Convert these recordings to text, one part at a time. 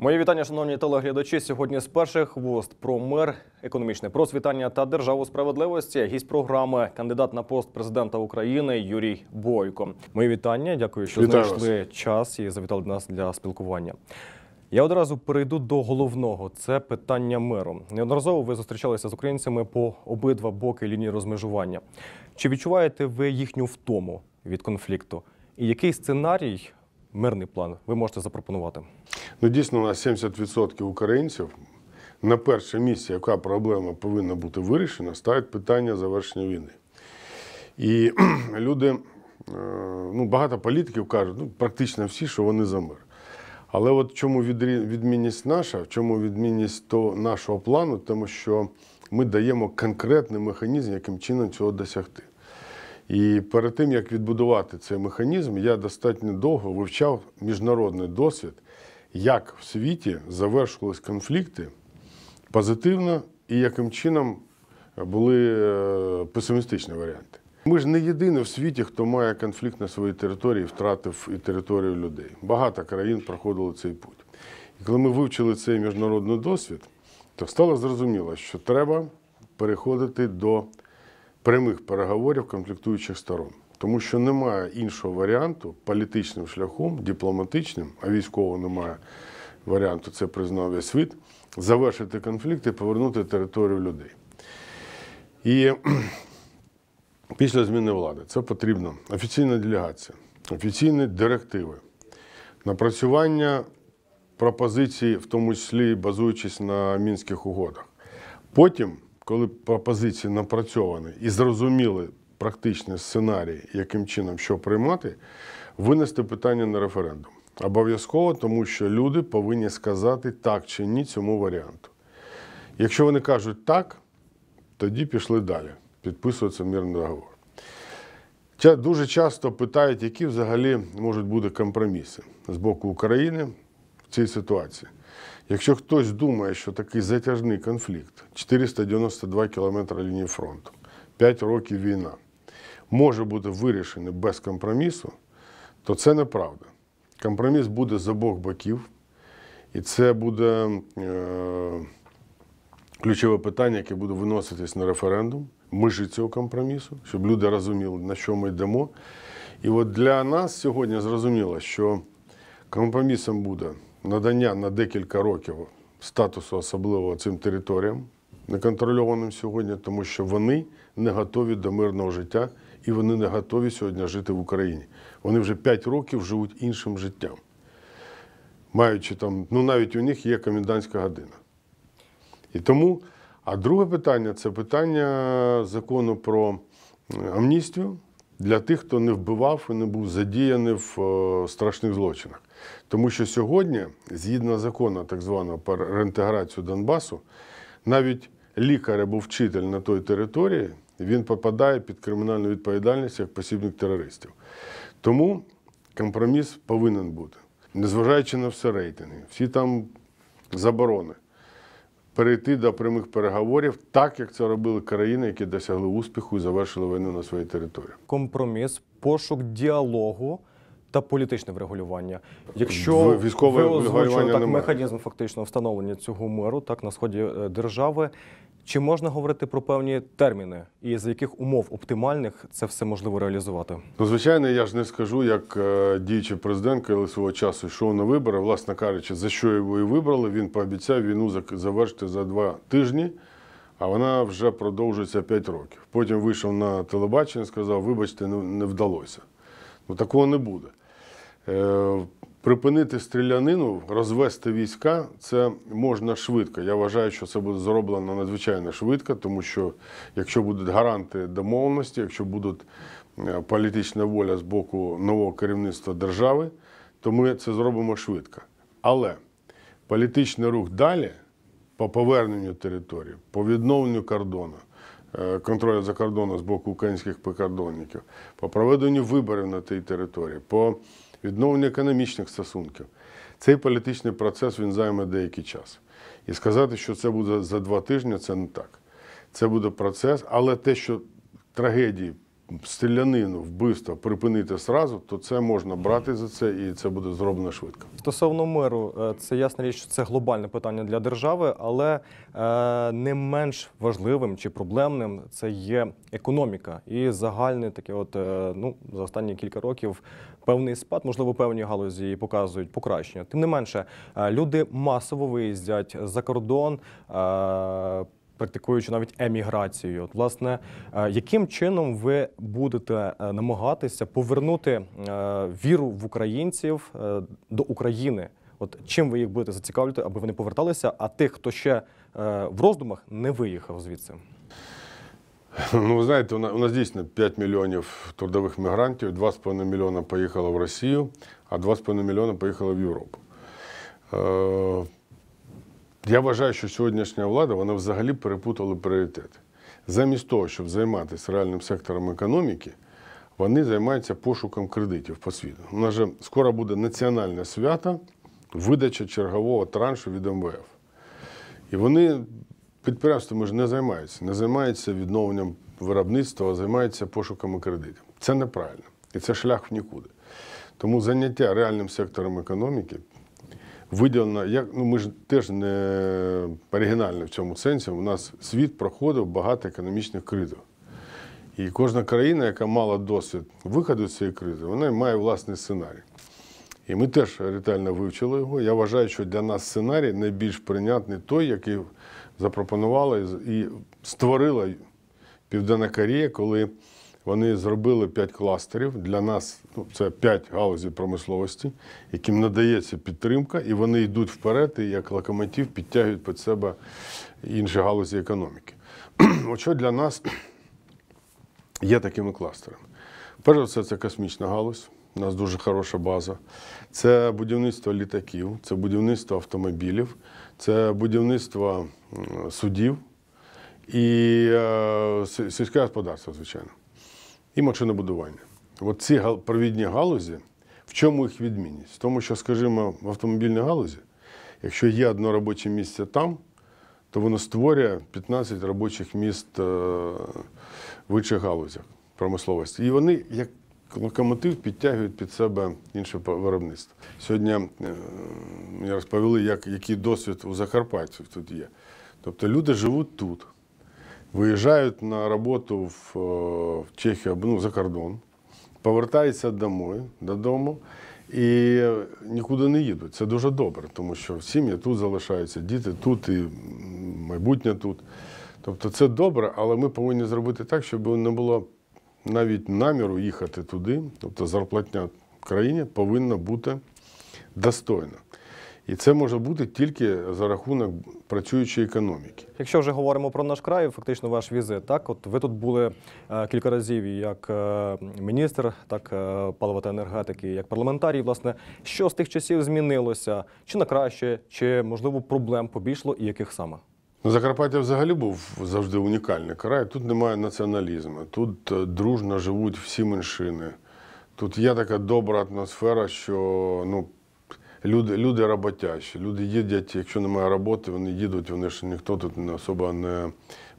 Мої вітання, шановні телеглядачі. Сьогодні з перших вуст про мир, економічне просвітання та державу справедливості. Гість програми, кандидат на пост президента України Юрій Бойко. Мої вітання. Дякую, що Вітаю знайшли час і завітали до нас для спілкування. Я одразу перейду до головного це питання миру. Неодноразово ви зустрічалися з українцями по обидва боки лінії розмежування. Чи відчуваєте ви їхню втому від конфлікту? І який сценарій, мирний план, ви можете запропонувати? Ну, дійсно, у нас 70% українців на перше місце, яка проблема повинна бути вирішена, ставить питання завершення війни. І люди, е, ну, багато політиків кажуть, ну, практично всі, що вони за мир. Але от чому відмінність наша, в чому відмінність то нашого плану, тому що ми даємо конкретний механізм, яким чином цього досягти. І перед тим, як відбудувати цей механізм, я достатньо довго вивчав міжнародний досвід, як в світі завершувались конфлікти позитивно і яким чином були е, песимістичні варіанти. Ми ж не єдині в світі, хто має конфлікт на своїй території, втратив і територію людей. Багато країн проходили цей путь. І коли ми вивчили цей міжнародний досвід, то стало зрозуміло, що треба переходити до прямих переговорів конфліктуючих сторон. Тому що немає іншого варіанту політичним шляхом, дипломатичним, а військово немає варіанту, це признав весь світ, завершити конфлікт і повернути територію людей. І після зміни влади це потрібно офіційна делегація, офіційні директиви, напрацювання пропозицій, в тому числі базуючись на мінських угодах. Потім, коли пропозиції напрацьовані і зрозуміли практичний сценарій, яким чином що приймати, винести питання на референдум. Обов'язково, тому що люди повинні сказати так чи ні цьому варіанту. Якщо вони кажуть так, тоді пішли далі. Підписується мирний договор. Дуже часто питають, які взагалі можуть бути компроміси з боку України в цій ситуації. Якщо хтось думає, що такий затяжний конфлікт, 492 кілометри лінії фронту, 5 років війна, може бути вирішений без компромісу, то це неправда. Компроміс буде з обох боків, і це буде е, ключове питання, яке буде виноситись на референдум, межі цього компромісу, щоб люди розуміли, на що ми йдемо. І от для нас сьогодні зрозуміло, що компромісом буде надання на декілька років статусу особливого цим територіям, неконтрольованим сьогодні, тому що вони не готові до мирного життя і вони не готові сьогодні жити в Україні. Вони вже 5 років живуть іншим життям. Маючи там, ну навіть у них є комендантська година. І тому, а друге питання це питання закону про е, амністію для тих, хто не вбивав і не був задіяний в е, страшних злочинах. Тому що сьогодні, згідно закону так званого про реінтеграцію Донбасу, навіть лікар або вчитель на той території він попадає під кримінальну відповідальність як посібник терористів. Тому компроміс повинен бути, незважаючи на все рейтинги, всі там заборони перейти до прямих переговорів, так як це робили країни, які досягли успіху і завершили війну на своїй території. компроміс, пошук діалогу та політичне врегулювання. Якщо військове ви озвучили так механізм фактично встановлення цього миру так на сході е, держави. Чи можна говорити про певні терміни, і за яких умов оптимальних це все можливо реалізувати? Ну, звичайно, я ж не скажу, як е, діючий президент, коли свого часу йшов на вибори, власне кажучи, за що його і вибрали, він пообіцяв війну завершити за два тижні, а вона вже продовжується 5 років. Потім вийшов на телебачення і сказав, вибачте, не, не вдалося. Ну такого не буде. Е, припинити стрілянину, розвести війська це можна швидко. Я вважаю, що це буде зроблено надзвичайно швидко, тому що якщо будуть гаранти домовленості, якщо буде політична воля з боку нового керівництва держави, то ми це зробимо швидко. Але політичний рух далі по поверненню території, по відновленню кордону, е, контролю за кордоном з боку українських прикордонників, по проведенню виборів на тій території, по відновленню економічних стосунків. Цей політичний процес він займе деякий час. І сказати, що це буде за два тижні, це не так. Це буде процес, але те, що трагедії стрілянину, вбивство припинити сразу, то це можна брати за це, і це буде зроблено швидко. Стосовно миру, е, це ясна річ, що це глобальне питання для держави, але е, не менш важливим чи проблемним це є економіка і загальне таке, от е, ну за останні кілька років певний спад, можливо, певні галузі показують покращення. Тим не менше, люди масово виїздять за кордон. Практикуючи навіть еміграцію, от власне, е, яким чином ви будете е, намагатися повернути е, віру в українців до України? От чим ви їх будете зацікавлювати, аби вони поверталися, а тих, хто ще в роздумах, не виїхав звідси? Ну, ви знаєте, у на- у нас дійсно 5 мільйонів трудових мігрантів, 2,5 мільйона поїхало в Росію, а 2,5 мільйона поїхало в Європу. Я вважаю, що сьогоднішня влада вона взагалі перепутала пріоритети. Замість того, щоб займатися реальним сектором економіки, вони займаються пошуком кредитів по світу. У нас же скоро буде національне свято, видача чергового траншу від МВФ. І вони підприємствами ж не займаються, не займаються відновленням виробництва, а займаються пошуками кредитів. Це неправильно. І це шлях в нікуди. Тому заняття реальним сектором економіки виділено, як ну ми ж теж не оригінальні в цьому сенсі. У нас світ проходив багато економічних кризів. І кожна країна, яка мала досвід виходу з цієї кризи, вона має власний сценарій. І ми теж ретельно вивчили його. Я вважаю, що для нас сценарій найбільш прийнятний той, який запропонувала і створила Південна Корея, коли вони зробили п'ять кластерів. Для нас ну, це п'ять галузей промисловості, яким надається підтримка, і вони йдуть вперед і як локомотив підтягують під себе інші галузі економіки. От що для нас є такими кластерами. Перш за все, це космічна галузь. У нас дуже хороша база. Це будівництво літаків, це будівництво автомобілів, це будівництво судів і е, сільське господарство, звичайно, і машинобудування. От ці провідні галузі, в чому їх відмінність? В тому, що, скажімо, в автомобільній галузі, якщо є одне робоче місце там, то воно створює 15 робочих міст е, в інших галузях промисловості. І вони, як локомотив, підтягують під себе інше виробництво. Сьогодні е, мені розповіли, як, який досвід у закарпатців тут є. Тобто люди живуть тут, виїжджають на роботу в, е, в Чехію ну, за кордон, повертаються домой, додому і нікуди не їдуть. Це дуже добре, тому що сім'ї тут залишаються, діти тут і майбутнє тут. Тобто це добре, але ми повинні зробити так, щоб не було навіть наміру їхати туди. Тобто зарплатня в країні повинна бути достойна. І це може бути тільки за рахунок працюючої економіки. Якщо вже говоримо про наш край, фактично ваш візит, так от ви тут були е, кілька разів як е, міністр, так е, палива та енергетики, як парламентарій. Власне, що з тих часів змінилося? Чи на краще, чи можливо проблем побільшло, і яких саме? Ну, Закарпаття взагалі був завжди унікальний край. Тут немає націоналізму, тут дружно живуть всі меншини. Тут є така добра атмосфера, що ну, люди, люди роботящі. Люди їдять, якщо немає роботи, вони їдуть, вони ж ніхто тут не особо не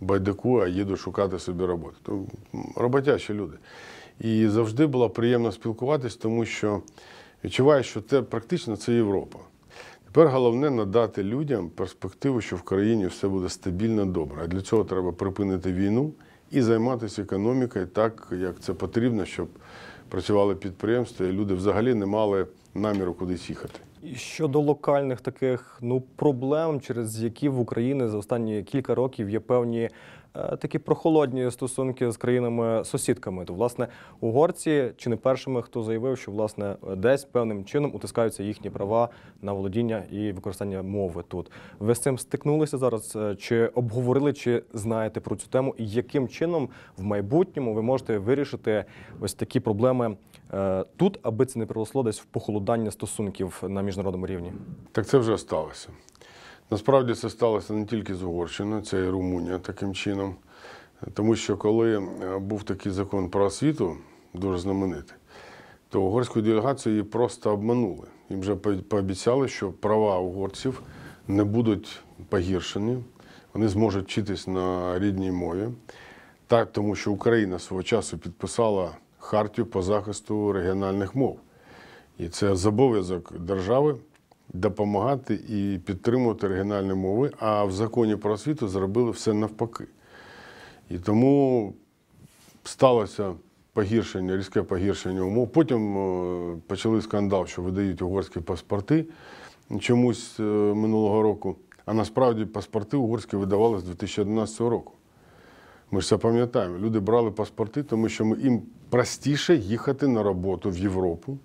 байдикує, а їдуть шукати собі роботу. То роботящі люди. І завжди було приємно спілкуватись, тому що відчуваю, що це практично це Європа. Тепер головне надати людям перспективу, що в країні все буде стабільно добре. А для цього треба припинити війну і займатися економікою так, як це потрібно, щоб працювали підприємства, і люди взагалі не мали наміру кудись їхати. Щодо локальних таких ну проблем, через які в Україні за останні кілька років є певні такі прохолодні стосунки з країнами-сусідками. То власне угорці чи не першими, хто заявив, що власне десь певним чином утискаються їхні права на володіння і використання мови тут. Ви з цим стикнулися зараз? Е, Чи обговорили, чи знаєте про цю тему, і яким чином в майбутньому ви можете вирішити ось такі проблеми е, тут, аби це не приросло десь в похолодання стосунків на міжнародному рівні? Так це вже сталося. Насправді це сталося не тільки з Угорщиною, це і Румунія таким чином. Тому що коли е, був такий закон про освіту, дуже знаменитий, то угорську делегацію її просто обманули. Їм вже пообіцяли, що права угорців не будуть погіршені, вони зможуть вчитись на рідній мові. Так, тому що Україна свого часу підписала хартію по захисту регіональних мов. І це зобов'язок держави допомагати і підтримувати регіональні мови, а в законі про освіту зробили все навпаки. І тому сталося погіршення, різке погіршення умов. Потім е, почали скандал, що видають угорські паспорти чомусь е, минулого року. А насправді паспорти угорські видавали з 2011 року. Ми ж це пам'ятаємо. Люди брали паспорти, тому що їм простіше їхати на роботу в Європу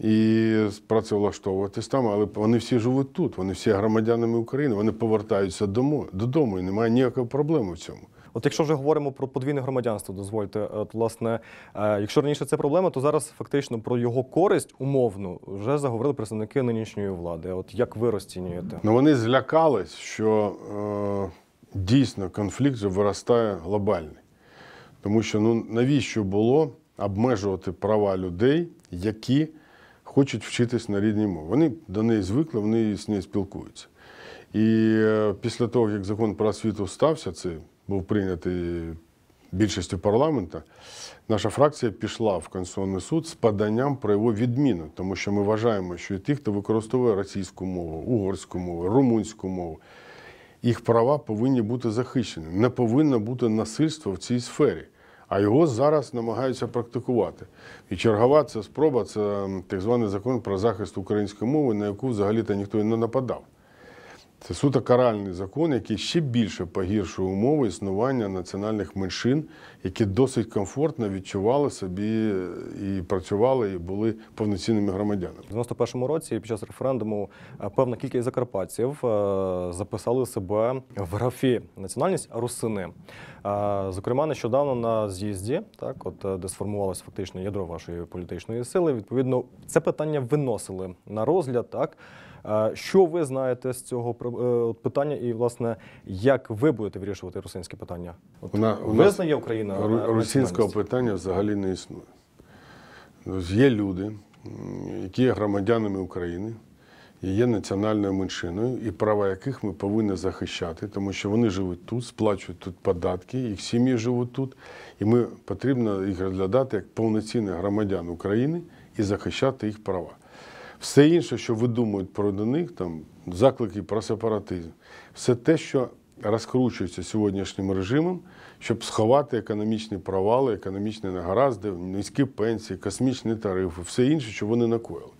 і працевлаштовуватись там, але вони всі живуть тут, вони всі громадянами України, вони повертаються додому, і немає ніякої проблеми в цьому. От якщо вже говоримо про подвійне громадянство, дозвольте, от, власне, е, якщо раніше це проблема, то зараз фактично про його користь умовну вже заговорили представники нинішньої влади. От як ви розцінюєте? Ну вони злякались, що е, дійсно конфлікт вже виростає глобальний. Тому що ну, навіщо було обмежувати права людей, які хочуть вчитись на рідній мові? Вони до неї звикли, вони з нею спілкуються. І е, після того, як закон про освіту стався, це був прийнятий більшістю парламенту, наша фракція пішла в Конституційний суд з поданням про його відміну, тому що ми вважаємо, що і ті, хто використовує російську мову, угорську мову, румунську мову, їх права повинні бути захищені. Не повинно бути насильства в цій сфері. А його зараз намагаються практикувати. І чергова це спроба, це так званий закон про захист української мови, на яку взагалі-то ніхто і не нападав. Це суто каральний закон, який ще більше погіршує умови існування національних меншин, які досить комфортно відчували собі і працювали, і були повноцінними громадянами. У 91-му році під час референдуму е, певна кількість закарпатців е, записали себе в графі національність русини. Е, Зокрема, нещодавно на з'їзді, так от е, де сформувалося фактично ядро вашої політичної сили, відповідно, це питання виносили на розгляд. Так Е, що ви знаєте з цього е, питання, і власне як ви будете вирішувати русинське питання? От У на- у нас визнає Україна Ру- Російського питання взагалі не існує. Є люди, які є громадянами України, і є національною меншиною, і права яких ми повинні захищати, тому що вони живуть тут, сплачують тут податки, їх сім'ї живуть тут, і ми потрібно їх розглядати як повноцінних громадян України і захищати їх права. Все інше, що видумують проти них, там заклики про сепаратизм, все те, що розкручується сьогоднішнім режимом, щоб сховати економічні провали, економічні негаразди, низькі пенсії, космічні тарифи, все інше, що вони накоїли.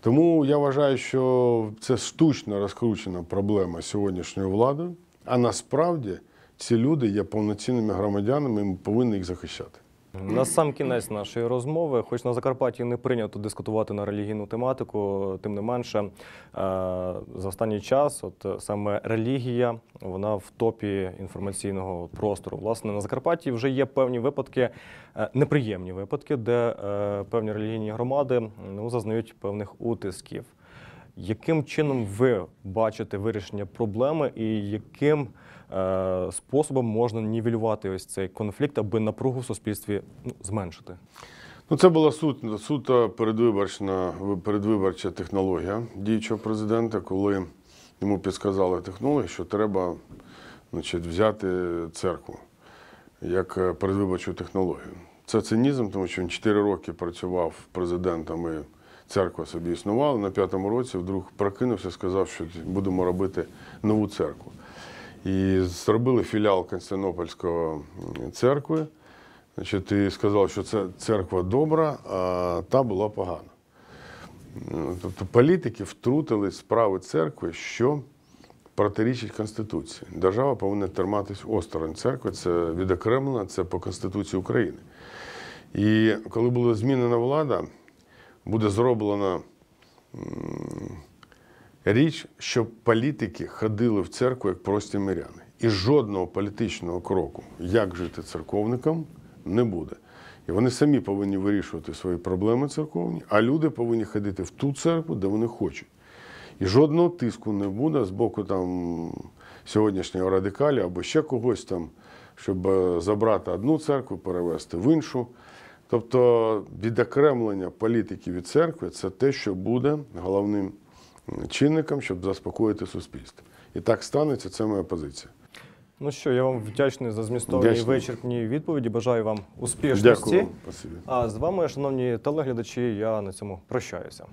Тому я вважаю, що це штучно розкручена проблема сьогоднішньої влади, а насправді ці люди є повноцінними громадянами, і ми повинні їх захищати. На сам кінець нашої розмови, хоч на Закарпатті не прийнято дискутувати на релігійну тематику, тим не менше, е, за останній час, от саме релігія, вона в топі інформаційного простору. Власне, на Закарпатті вже є певні випадки, е, неприємні випадки, де е, певні релігійні громади ну, зазнають певних утисків. Яким чином ви бачите вирішення проблеми, і яким способом можна нівелювати ось цей конфлікт, аби напругу в суспільстві ну, зменшити? Ну, це була суто, суто передвиборчна, передвиборча технологія діючого президента, коли йому підсказали технологи, що треба значить, взяти церкву як е, передвиборчу технологію. Це цинізм, тому що він 4 роки працював президентом і церква собі існувала. На п'ятому році вдруг прокинувся, сказав, що будемо робити нову церкву. І зробили філіал Константинопольської церкви. Значить, і сказав, що це церква добра, а та була погана. Ну, Тобто політики втрутились в справи церкви, що протирічить Конституції. Держава повинна триматись осторонь церкви, це відокремлено, це по Конституції України. І коли буде змінена влада, буде зроблена м, річ, щоб політики ходили в церкву як прості миряни. І жодного політичного кроку, як жити церковникам, не буде. І вони самі повинні вирішувати свої проблеми церковні, а люди повинні ходити в ту церкву, де вони хочуть. І жодного тиску не буде з боку там сьогоднішнього радикалі або ще когось там, щоб е, забрати одну церкву, перевести в іншу. Тобто відокремлення політики від церкви це те, що буде головним м, чинником, щоб заспокоїти суспільство. І так станеться, це моя позиція. Ну що, я вам вдячний за змістовні і вичерпні відповіді. Бажаю вам успішності. Дякую. А з вами, шановні телеглядачі, я на цьому прощаюся.